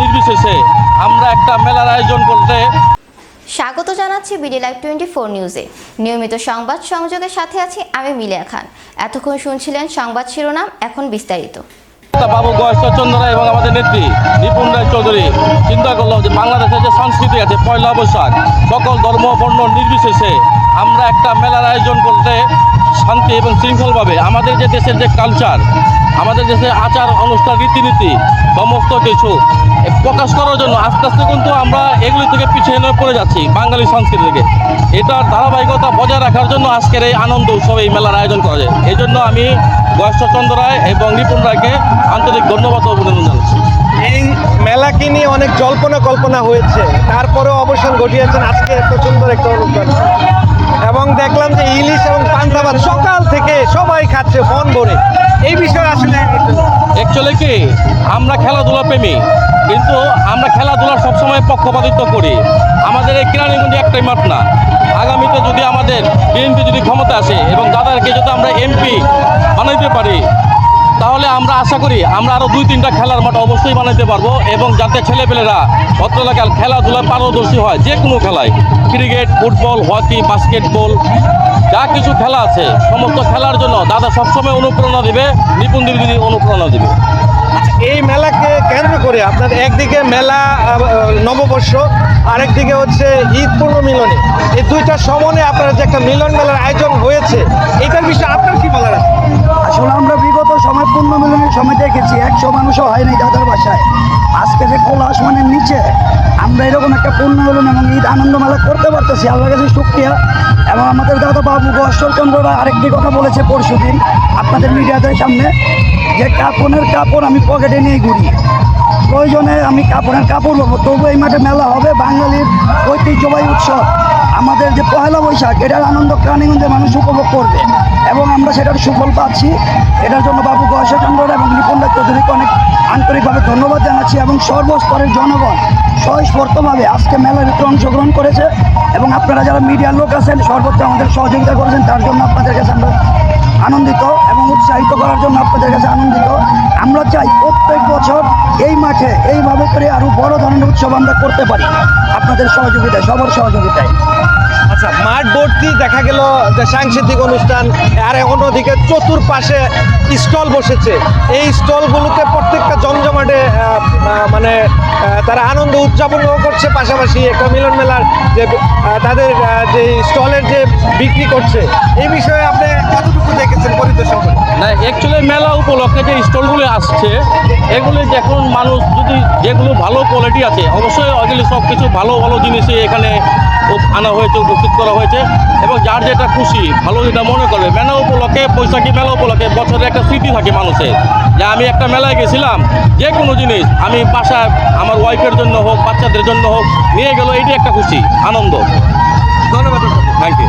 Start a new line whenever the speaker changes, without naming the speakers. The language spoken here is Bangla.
নির্বিশেষে আমরা একটা মেলার আয়োজন করতে
স্বাগত জানাচ্ছি বিডি লাইভ টোয়েন্টি ফোর নিউজে। নিয়মিত সংবাদ সংযোগের সাথে আছি আমি মিলিয়া খান। এতক্ষণ শুনছিলেন সংবাদ শিরোনাম, এখন বিস্তারিত।
বাবু গয়েশ্বরচন্দ্র রায় এবং আমাদের নেত্রী নিপুণ রায় চৌধুরী চিন্তা করলাম যে বাংলাদেশের যে সংস্কৃতি আছে, পয়লা বৈশাখ সকল ধর্ম, বর্ণ নির্বিশেষে আমরা একটা মেলার আয়োজন করতে শান্তি এবং শৃঙ্খলভাবে আমাদের যে দেশের যে কালচার আমাদের দেশের আচার, অনুষ্ঠান, রীতিনীতি, সমস্ত কিছু প্রকাশ করার জন্য আস্তে আস্তে কিন্তু আমরা এগুলি থেকে পিছিয়ে নিয়ে পড়ে যাচ্ছি বাঙালি সংস্কৃতি থেকে। এটার ধারাবাহিকতা বজায় রাখার জন্য আজকের এই আনন্দ উৎসবে এই মেলার আয়োজন করা যায়। এই জন্য আমি গয়েশ্বরচন্দ্র রায় এবং নিপুণ রায়কে আন্তরিক ধন্যবাদ অভিনন্দন জানাচ্ছি।
এই মেলাকে নিয়ে অনেক জল্পনা কল্পনা হয়েছে। তারপরেও অবসান ঘটিয়েছেন আজকে এত সুন্দর একটা অনুষ্ঠান। এবং দেখলাম যে ইলিশ এবং পান্তাভাত সকাল থেকে সবাই খাচ্ছে মন ভরে। এই বিষয়ে আসলে
অ্যাকচুয়ালি কি আমরা খেলাধুলা প্রেমী কিন্তু আমরা খেলাধুলার সবসময় পক্ষপাতিত্ব করি। আমাদের এই কিরানীগঞ্জ একটাই মাঠ না। আগামীতে যদি আমাদের বিএনপি যদি ক্ষমতা আসে এবং দাদাকে যদি আমরা এমপি বানাইতে পারি তাহলে আমরা আশা করি আমরা আরও দুই তিনটা খেলার মাঠ অবশ্যই বানাইতে পারব এবং যাতে ছেলেপেলেরা অত্র এলাকার খেলাধুলায় পারদর্শী হয়, যে কোনো খেলায়। ক্রিকেট, ফুটবল, হকি, বাস্কেটবল, যা কিছু খেলা আছে, সমস্ত খেলার জন্য দাদা সবসময় অনুপ্রেরণা দেবে, নিপুণ দিদি অনুপ্রেরণা দেবে।
এই মেলাকে কেন্দ্র করে আপনার একদিকে মেলা নববর্ষ, আরেকদিকে হচ্ছে ঈদ পূর্ণমিলনী। এই দুইটা সমনে আপনার যে একটা মিলন মেলার আয়োজন হয়েছে, এটার বিষয়ে আপনার কি বলার আছে?
সময় দেখেছি, একশো মানুষও হয়নি দাদার বাসায়। আজকে যে খোলা আসমানের নিচে, আমরা এরকম একটা পূর্ণ হলুন এবং ঈদ আনন্দ মেলা করতে পারতেছি আল্লাহ কাছে শুক্রিয়া। এবং আমাদের দাদা বাবু গশ্বরচন্দ্র রায় আরেকটি কথা বলেছে পরশু দিন আপনাদের মিডিয়াদের সামনে, যে কাপড়ের কাপড় আমি পকেটে নিয়ে ঘুরি। প্রয়োজনে আমি কাপড়ের কাপড় পাবো তবু এই মাঠে মেলা হবে, বাঙালির ঐতিহ্যবাহী উৎসব। আমাদের যে পহেলা বৈশাখ, এটার আনন্দ প্রাণীগঞ্জের মানুষ উপভোগ করবে। এবং আমরা সেটার সুফল পাচ্ছি। এটার জন্য বাবু গয়েশ্বরচন্দ্র এবং নিপুণ চৌধুরীকে অনেক আন্তরিকভাবে ধন্যবাদ জানাচ্ছি এবং সর্বস্তরের জনগণ স্বস্ফূর্তভাবে আজকে মেলার ভিতরে অংশগ্রহণ করেছে। এবং আপনারা যারা মিডিয়ার লোক আছেন, সর্বোচ্চ আমাদের সহযোগিতা করেছেন, তার জন্য আপনাদের কাছে আনন্দিত এবং উৎসাহিত করার জন্য আপনাদের কাছে আনন্দিত। আমরা চাই প্রত্যেক বছর এই মাঠে এইভাবে করে আরও বড় ধরনের উৎসব আমরা করতে পারি। আপনাদের সহযোগিতায়, সবার সহযোগিতায়।
আচ্ছা মাঠ ভর্তি দেখা গেল যে সাংস্কৃতিক অনুষ্ঠান, আর অন্যদিকে চতুর্পাশে স্টল বসেছে। এই স্টলগুলোতে মানে তারা আনন্দ উদযাপনও করছে পাশাপাশি একটা মিলন মেলার যে তাদের যে স্টলের যে বিক্রি করছে, এই বিষয়ে আপনি কতটুকু দেখেছেন পরিদর্শন
না অ্যাকচুয়ালি মেলা উপলক্ষে যে স্টলগুলো আসছে, এগুলি দেখুন মানুষ যদি যেগুলো ভালো কোয়ালিটি আছে, অবশ্যই অগুলি সব কিছু ভালো ভালো জিনিসই এখানে আনা হয়েছে উপস্থিত করা হয়েছে এবং যার যেটা খুশি ভালো যেটা মনে করবে মেলা উপলক্ষে বৈশাখী মেলা উপলক্ষে বছরে একটা স্মৃতি থাকে মানুষের। যে আমি একটা মেলায় গেছিলাম যে কোনো জিনিস আমি বাসায় আমার ওয়াইফের জন্য হোক বাচ্চাদের জন্য হোক নিয়ে গেল এটি একটা খুশি আনন্দ।
ধন্যবাদ থ্যাংক ইউ